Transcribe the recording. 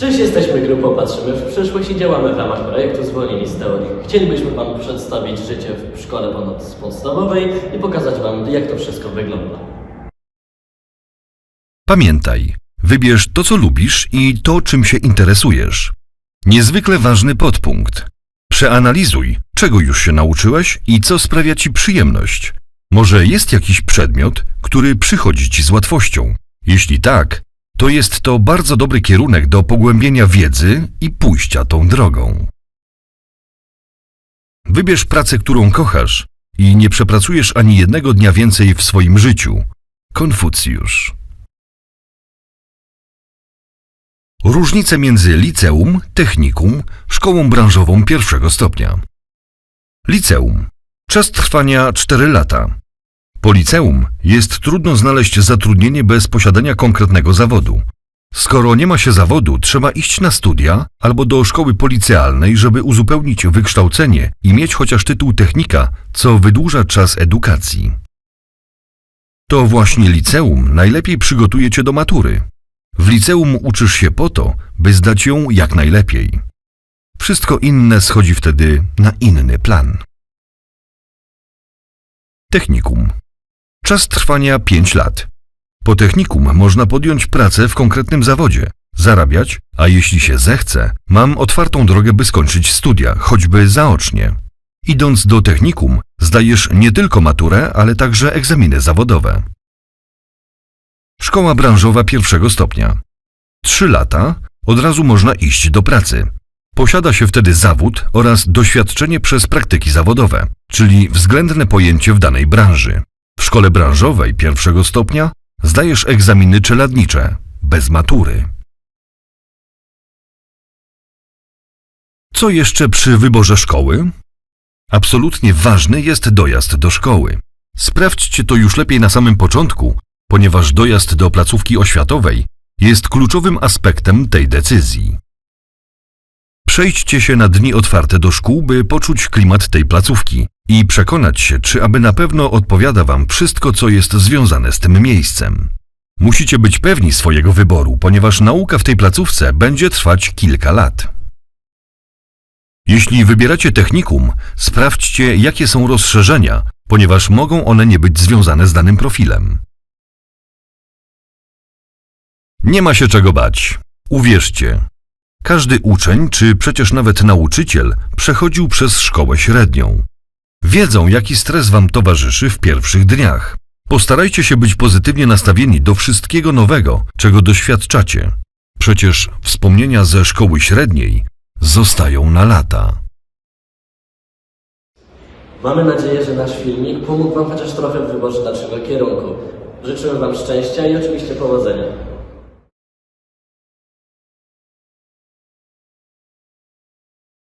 Cześć, jesteśmy grupą Patrzymy w przyszłość i działamy w ramach projektu Zwolnieni z teorii. Chcielibyśmy Wam przedstawić życie w szkole ponadpodstawowej i pokazać Wam, jak to wszystko wygląda. Pamiętaj, wybierz to, co lubisz i to, czym się interesujesz. Niezwykle ważny podpunkt. Przeanalizuj, czego już się nauczyłeś i co sprawia ci przyjemność. Może jest jakiś przedmiot, który przychodzi ci z łatwością. Jeśli tak, to jest to bardzo dobry kierunek do pogłębienia wiedzy i pójścia tą drogą. Wybierz pracę, którą kochasz i nie przepracujesz ani jednego dnia więcej w swoim życiu. Konfucjusz. Różnice między liceum, technikum, szkołą branżową pierwszego stopnia. Liceum. Czas trwania 4 lata. Po liceum jest trudno znaleźć zatrudnienie bez posiadania konkretnego zawodu. Skoro nie ma się zawodu, trzeba iść na studia albo do szkoły policealnej, żeby uzupełnić wykształcenie i mieć chociaż tytuł technika, co wydłuża czas edukacji. To właśnie liceum najlepiej przygotuje cię do matury. W liceum uczysz się po to, by zdać ją jak najlepiej. Wszystko inne schodzi wtedy na inny plan. Technikum. Czas trwania 5 lat. Po technikum można podjąć pracę w konkretnym zawodzie, zarabiać, a jeśli się zechce, mam otwartą drogę, by skończyć studia, choćby zaocznie. Idąc do technikum, zdajesz nie tylko maturę, ale także egzaminy zawodowe. Szkoła branżowa pierwszego stopnia. Trzy lata, od razu można iść do pracy. Posiada się wtedy zawód oraz doświadczenie przez praktyki zawodowe, czyli względne pojęcie w danej branży. Szkole branżowej pierwszego stopnia zdajesz egzaminy czeladnicze, bez matury. Co jeszcze przy wyborze szkoły? Absolutnie ważny jest dojazd do szkoły. Sprawdźcie to już lepiej na samym początku, ponieważ dojazd do placówki oświatowej jest kluczowym aspektem tej decyzji. Przejdźcie się na dni otwarte do szkół, by poczuć klimat tej placówki i przekonać się, czy aby na pewno odpowiada Wam wszystko, co jest związane z tym miejscem. Musicie być pewni swojego wyboru, ponieważ nauka w tej placówce będzie trwać kilka lat. Jeśli wybieracie technikum, sprawdźcie, jakie są rozszerzenia, ponieważ mogą one nie być związane z danym profilem. Nie ma się czego bać. Uwierzcie, każdy uczeń, czy przecież nawet nauczyciel, przechodził przez szkołę średnią. Wiedzą, jaki stres wam towarzyszy w pierwszych dniach. Postarajcie się być pozytywnie nastawieni do wszystkiego nowego, czego doświadczacie. Przecież wspomnienia ze szkoły średniej zostają na lata. Mamy nadzieję, że nasz filmik pomógł Wam chociaż trochę w wyborze dalszego kierunku. Życzymy Wam szczęścia i oczywiście powodzenia.